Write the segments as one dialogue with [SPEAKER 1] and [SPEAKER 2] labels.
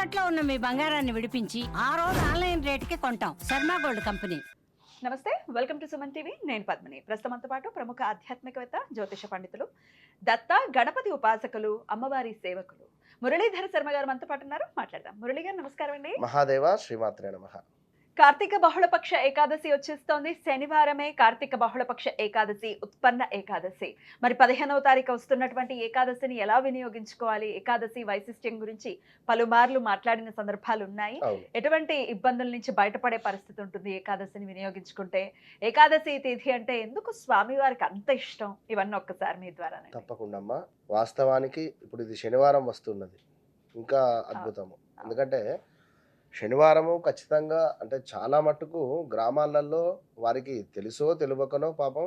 [SPEAKER 1] తాకట్లో ఉన్న మీ బంగారాన్ని విడిపించి ఆ రోజు ఆన్లైన్ రేటుకి కొంటాం. Sharma gold company.
[SPEAKER 2] నమస్తే వెల్కమ్ టు సుమన్ టీవీ. నేను పద్మిని. ప్రస్తుతంతో పాటు ప్రముఖ ఆధ్యాత్మికవేత్త జ్యోతిష పండితులు దత్త గణపతి ఉపాసకులు అమ్మవారి సేవకులు. మురళీధర శర్మ గారు మనతో పాటు ఉన్నారు. మాట్లాడదాం. మురళి గారు నమస్కారం అండి.
[SPEAKER 3] మహాదేవ శ్రీమాత్రే నమ.
[SPEAKER 2] కార్తీక బహుళపక్ష ఏకాదశి వచ్చేస్తోంది. శనివారమే కార్తీక బహుళపక్ష ఏకాదశి ఉత్పన్న ఏకాదశి. మరి పదిహేనవ తారీఖు వస్తున్నటువంటి ఏకాదశిని ఎలా వినియోగించుకోవాలి? ఏకాదశి వైశిష్ట్యం గురించి పలుమార్లు మాట్లాడిన సందర్భాలు ఉన్నాయి. ఎటువంటి ఇబ్బందుల నుంచి బయటపడే పరిస్థితి ఉంటుంది ఏకాదశిని వినియోగించుకుంటే? ఏకాదశి తిథి అంటే ఎందుకు స్వామివారికి అంత ఇష్టం? ఇవన్నీ ఒక్కసారి మీ ద్వారా
[SPEAKER 3] తప్పకుండా వాస్తవానికి ఇప్పుడు ఇది శనివారం వస్తున్నది. ఇంకా అద్భుతము. ఎందుకంటే శనివారము ఖచ్చితంగా అంటే చాలా మట్టుకు గ్రామాలలో వారికి తెలుసో తెలియకనో పాపం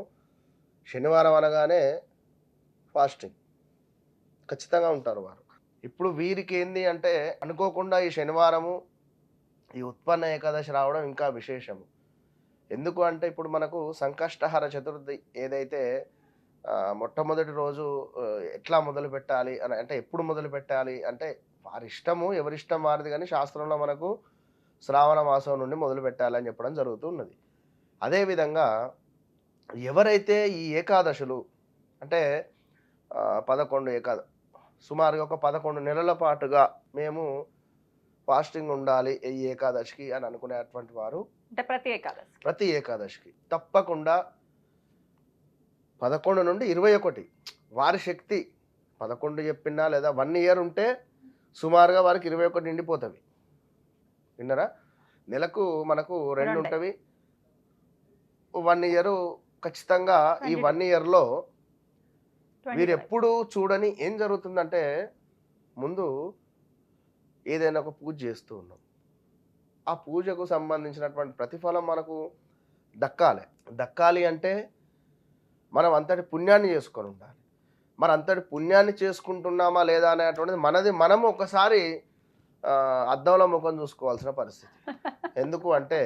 [SPEAKER 3] శనివారం అనగానే ఫాస్టింగ్. ఖచ్చితంగా ఉంటారు వారు. ఇప్పుడు వీరికి ఏంది అంటే అనుకోకుండా ఈ శనివారము ఈ ఉత్పన్న ఏకాదశి రావడం ఇంకా విశేషము. ఎందుకు అంటే ఇప్పుడు మనకు సంకష్టహర చతుర్థి ఏదైతే మొట్టమొదటి రోజు ఎట్లా మొదలు పెట్టాలి అని అంటే ఎప్పుడు మొదలు పెట్టాలి అంటే వారి ఇష్టము ఎవరి ఇష్టం వారిది కానీ శాస్త్రంలో మనకు శ్రావణ మాసం నుండి మొదలు పెట్టాలి అని చెప్పడం జరుగుతున్నది అదేవిధంగా ఎవరైతే ఈ ఏకాదశులు అంటే పదకొండు ఏకాద సుమారుగా ఒక పదకొండు నెలల పాటుగా మేము ఫాస్టింగ్ ఉండాలి ఈ ఏకాదశికి అని అనుకునేటువంటి వారు
[SPEAKER 2] అంటే ప్రతి ఏకాదశి
[SPEAKER 3] ప్రతి ఏకాదశికి. తప్పకుండా పదకొండు నుండి ఇరవై ఒకటి వారి శక్తి. పదకొండు చెప్పినా లేదా వన్ ఇయర్ ఉంటే సుమారుగా వారికి ఇరవై ఒకటి నిండిపోతుంది విన్నరా నెలకు మనకు రెండు. ఉంటవి వన్ ఇయర్ ఖచ్చితంగా ఈ
[SPEAKER 2] 22.
[SPEAKER 3] వన్ ఇయర్లో
[SPEAKER 2] 25.
[SPEAKER 3] వీరు ఎప్పుడు చూడని ఏం జరుగుతుందంటే ముందు ఏదైనా ఒక పూజ చేస్తూ ఉన్నాం ఆ పూజకు సంబంధించినటువంటి ప్రతిఫలం మనకు దక్కాలి దక్కాలి అంటే మనం అంతటి పుణ్యాన్ని చేసుకొని ఉండాలి మరి అంతటి పుణ్యాన్ని చేసుకుంటున్నామా లేదా అనేటువంటిది మనది మనం ఒకసారి అద్దంలో ముఖం చూసుకోవాల్సిన పరిస్థితి. ఎందుకు అంటే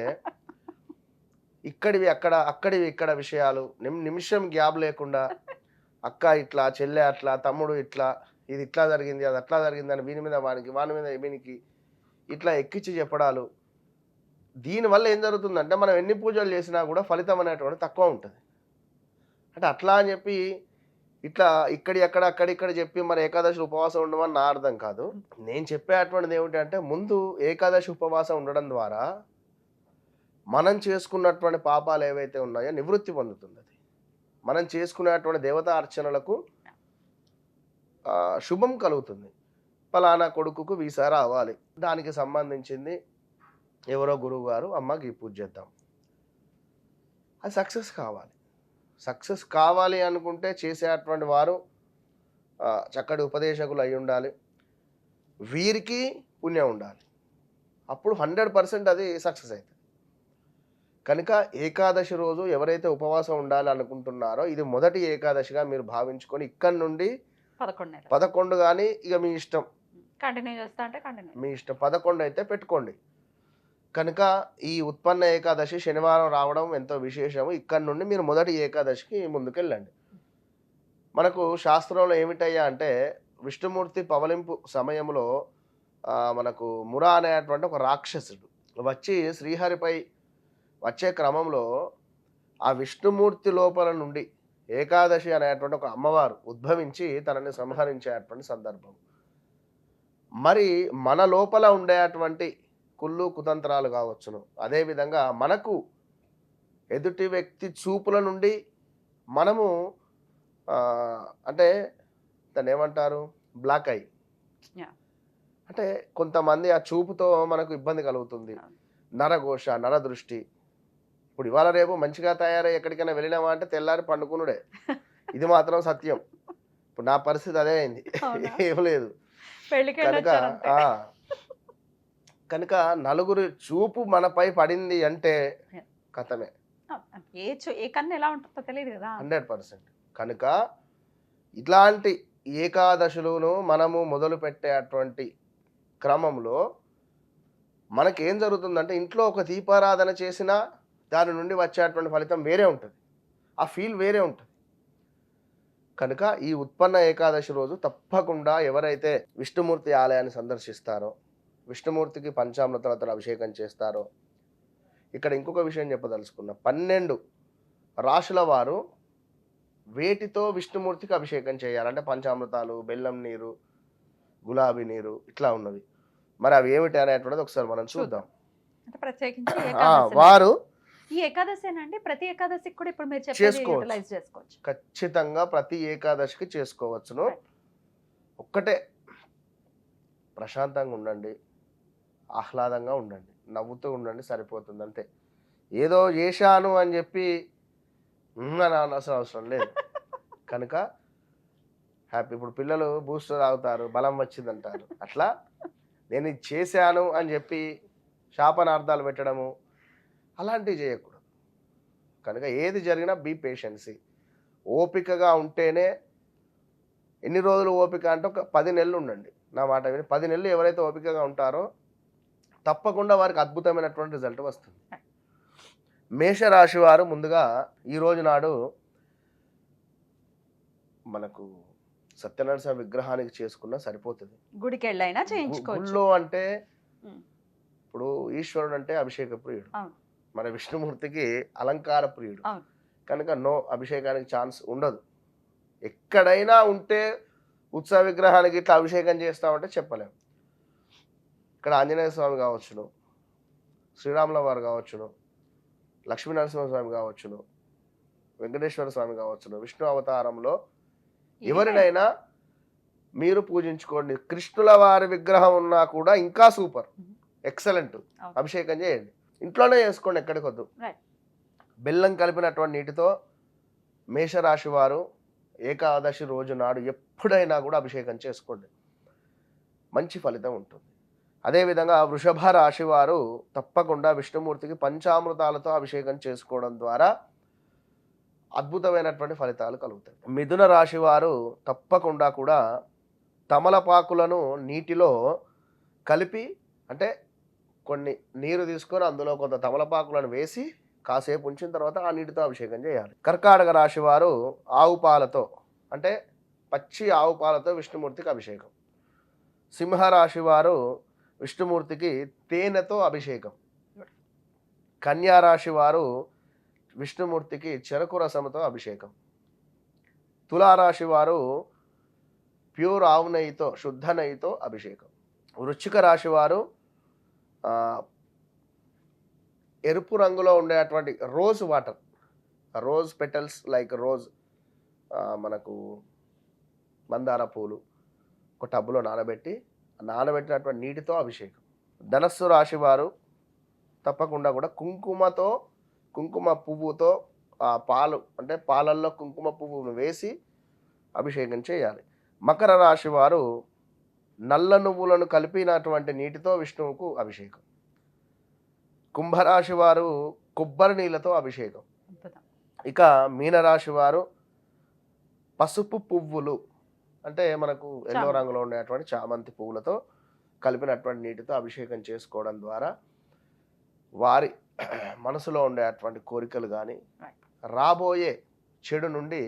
[SPEAKER 3] ఇక్కడివి అక్కడ అక్కడివి ఇక్కడ విషయాలు నిమ్- నిమిషం గ్యాప్ లేకుండా అక్క ఇట్లా చెల్లె అట్లా తమ్ముడు ఇట్లా ఇది ఇట్లా జరిగింది అది అట్లా జరిగింది అని వీని మీద వానికి వాని మీద వీనికి ఇట్లా ఎక్కించి చెప్పడాలు దీనివల్ల ఏం జరుగుతుందంటే మనం ఎన్ని పూజలు చేసినా కూడా ఫలితం అనేటువంటి తక్కువ ఉంటుంది. అంటే అట్లా అని చెప్పి ఇట్లా ఇక్కడి అక్కడ అక్కడిక్కడ చెప్పి మరి ఏకాదశి ఉపవాసం ఉండమని నా అర్థం కాదు. నేను చెప్పే అటువంటిది ఏమిటంటే ముందు ఏకాదశి ఉపవాసం ఉండడం ద్వారా మనం చేసుకున్నటువంటి పాపాలు ఏవైతే ఉన్నాయో నివృత్తి పొందుతుంది అది మనం చేసుకునేటువంటి దేవతా అర్చనలకు శుభం కలుగుతుంది. ఫలానా కొడుకుకు వీసా రావాలి. దానికి సంబంధించింది ఎవరో గురువు గారు అమ్మకి పూజ చేద్దాం. అది సక్సెస్ కావాలి. సక్సెస్ కావాలి అనుకుంటే చేసేటువంటి వారు చక్కటి ఉపదేశకులు అయి ఉండాలి. వీరికి పుణ్యం ఉండాలి. అప్పుడు హండ్రెడ్ పర్సెంట్ అది సక్సెస్ అవుతుంది. కనుక ఏకాదశి రోజు ఎవరైతే ఉపవాసం ఉండాలి అనుకుంటున్నారో ఇది మొదటి ఏకాదశిగా మీరు భావించుకొని ఇక్కడ నుండి
[SPEAKER 2] పదకొండు
[SPEAKER 3] పదకొండు కానీ ఇక మీ ఇష్టం.
[SPEAKER 2] కంటిన్యూ చేస్తా అంటే కంటిన్యూ.
[SPEAKER 3] మీ ఇష్టం. పదకొండు అయితే పెట్టుకోండి. కనుక ఈ ఉత్పన్న ఏకాదశి శనివారం రావడం ఎంతో విశేషము. ఇక్కడ నుండి మీరు మొదటి ఏకాదశికి ముందుకెళ్ళండి. మనకు శాస్త్రంలో ఏమిటయ్యా అంటే విష్ణుమూర్తి పవలింపు సమయంలో మనకు మురా అనేటువంటి ఒక రాక్షసుడు వచ్చి శ్రీహరిపై వచ్చే క్రమంలో ఆ విష్ణుమూర్తి లోపల నుండి ఏకాదశి అనేటువంటి ఒక అమ్మవారు ఉద్భవించి తనని సంహరించేటువంటి సందర్భం. మరి మన లోపల ఉండేటువంటి కుళ్ళు కుతంత్రాలు కావచ్చును. అదేవిధంగా మనకు ఎదుటి వ్యక్తి చూపుల నుండి మనము అంటే దాన్ని ఏమంటారు? Black eye.
[SPEAKER 2] Yeah.
[SPEAKER 3] అంటే కొంతమంది ఆ చూపుతో మనకు ఇబ్బంది కలుగుతుంది. నరఘోష నరదృష్టి. ఇప్పుడు ఇవాళ రేపు మంచిగా తయారై ఎక్కడికైనా వెళ్ళినామా అంటే తెల్లారి పండుకునుడే. ఇది మాత్రం సత్యం. ఇప్పుడు నా పరిస్థితి అదే అయింది? ఏం లేదు. కనుక కనుక నలుగురు చూపు మనపై పడింది అంటే. కథమే.
[SPEAKER 2] ఏ కన్ను ఎలా ఉంటుందో తెలియదు కదా.
[SPEAKER 3] Hundred percent. కనుక ఇట్లాంటి ఏకాదశులను మనము మొదలు పెట్టేటువంటి క్రమంలో మనకేం జరుగుతుందంటే ఇంట్లో ఒక దీపారాధన చేసినా దాని నుండి వచ్చేటువంటి ఫలితం వేరే ఉంటుంది. ఆ ఫీల్ వేరే ఉంటుంది. కనుక ఈ ఉత్పన్న ఏకాదశి రోజు తప్పకుండా ఎవరైతే విష్ణుమూర్తి ఆలయాన్ని సందర్శిస్తారో విష్ణుమూర్తికి పంచామృతాలతో అభిషేకం చేస్తారో. ఇక్కడ ఇంకొక విషయం చెప్పదలుచుకున్నా. పన్నెండు రాశుల వారు వేటితో విష్ణుమూర్తికి అభిషేకం చేయాలంటే పంచామృతాలు బెల్లం నీరు గులాబీ నీరు ఇట్లా ఉన్నవి. మరి అవి ఏమిటి అనేటువంటిది ఒకసారి మనం చూద్దాం.
[SPEAKER 2] ఏకాదశి
[SPEAKER 3] వారు
[SPEAKER 2] ఈ ఏకాదశేనండి ప్రతి ఏకాదశికి కూడా ఇప్పుడు మీరు
[SPEAKER 3] చేసుకోవచ్చు. ఖచ్చితంగా ప్రతి ఏకాదశికి చేసుకోవచ్చును. ఒక్కటే. ప్రశాంతంగా ఉండండి. ఆహ్లాదంగా ఉండండి నవ్వుతూ ఉండండి సరిపోతుంది అంతే. ఏదో చేశాను అని చెప్పి అని అనాల్సిన అవసరం లేదు. కనుక హ్యాపీ. ఇప్పుడు పిల్లలు బూస్టర్ తాగుతారు బలం వచ్చిందంటారు. అట్లా నేను ఇది చేశాను అని చెప్పి శాపనార్థాలు పెట్టడము అలాంటివి చేయకూడదు. కనుక ఏది జరిగినా బీ పేషెన్సీ ఓపికగా ఉంటేనే ఎన్ని రోజులు ఓపిక అంటే ఒక పది నెలలు ఉండండి. నా మాట విని పది నెలలు ఎవరైతే ఓపికగా ఉంటారో తప్పకుండా వారికి అద్భుతమైనటువంటి రిజల్ట్ వస్తుంది. మేషరాశి వారు ముందుగా ఈ రోజు నాడు మనకు సత్యనారాయణ విగ్రహానికి చేసుకున్నా సరిపోతుంది.
[SPEAKER 2] గుడికి వెళ్ళైనా చేయించుకోవచ్చు.
[SPEAKER 3] అంటే. ఇప్పుడు ఈశ్వరుడు అంటే అభిషేక ప్రియుడు. మన విష్ణుమూర్తికి అలంకార ప్రియుడు. కనుక నో అభిషేకానికి ఛాన్స్ ఉండదు. ఎక్కడైనా ఉంటే ఉత్సవ విగ్రహానికి ఇట్లా అభిషేకం చేస్తామంటే చెప్పలేం. ఇక్కడ ఆంజనేయ స్వామి కావచ్చును. శ్రీరాముల వారు కావచ్చును. లక్ష్మీనరసింహ స్వామి కావచ్చును. వెంకటేశ్వర స్వామి కావచ్చును. విష్ణు అవతారంలో ఎవరినైనా మీరు పూజించుకోండి. కృష్ణుల వారి విగ్రహం ఉన్నా కూడా ఇంకా సూపర్. ఎక్సలెంట్. అభిషేకం చేయండి. ఇంట్లోనే చేసుకోండి ఎక్కడికి వద్దు.
[SPEAKER 2] Right.
[SPEAKER 3] బెల్లం కలిపినటువంటి నీటితో మేషరాశి వారు ఏకాదశి రోజు నాడు ఎప్పుడైనా కూడా అభిషేకం చేసుకోండి. మంచి ఫలితం ఉంటుంది. అదేవిధంగా వృషభ రాశి వారు తప్పకుండా విష్ణుమూర్తికి పంచామృతాలతో అభిషేకం చేసుకోవడం ద్వారా అద్భుతమైనటువంటి ఫలితాలు కలుగుతాయి. మిథున రాశి వారు తప్పకుండా కూడా తమలపాకులను నీటిలో కలిపి అంటే కొన్ని నీరు తీసుకొని అందులో కొంత తమలపాకులను వేసి కాసేపు ఉంచిన తర్వాత ఆ నీటితో అభిషేకం చేయాలి. కర్కాటక రాశి వారు ఆవు పాలతో అంటే పచ్చి ఆవు పాలతో విష్ణుమూర్తికి అభిషేకం. సింహరాశి వారు విష్ణుమూర్తికి తేనెతో అభిషేకం. కన్యారాశి వారు విష్ణుమూర్తికి చెరకు రసముతో అభిషేకం. తులారాశి వారు ప్యూర్ ఆవు నెయ్యితో శుద్ధ నెయ్యితో అభిషేకం. వృశ్చిక రాశి వారు ఎరుపు రంగులో ఉండేటువంటి rose water. Rose petals like rose మనకు మందార పూలు ఒక టబ్బులో నానబెట్టి నానబెట్టినటువంటి నీటితో అభిషేకం. ధనస్సు రాశి వారు తప్పకుండా కూడా కుంకుమతో కుంకుమ పువ్వుతో ఆ పాలు అంటే పాలల్లో కుంకుమ పువ్వును వేసి అభిషేకం చేయాలి. మకర రాశి వారు నల్ల నువ్వులను కలిపినటువంటి నీటితో విష్ణువుకు అభిషేకం. కుంభరాశి వారు కొబ్బరి నీళ్ళతో అభిషేకం. ఇక మీనరాశి వారు పసుపు పువ్వులు అంటే మనకు ఎల్లో. రంగులో ఉండేటువంటి చామంతి పువ్వులతో కలిపినటువంటి నీటితో అభిషేకం చేసుకోవడం ద్వారా వారి మనసులో ఉండేటువంటి కోరికలు కానీ. రాబోయే చెడు నుండి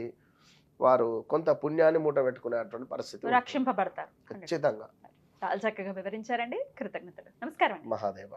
[SPEAKER 3] వారు కొంత పుణ్యాన్ని మూట పెట్టుకునేటువంటి పరిస్థితి.
[SPEAKER 2] రక్షింపబడతారు
[SPEAKER 3] ఖచ్చితంగా
[SPEAKER 2] చాలా చక్కగా వివరించారండి కృతజ్ఞతలు నమస్కారం
[SPEAKER 3] మహాదేవ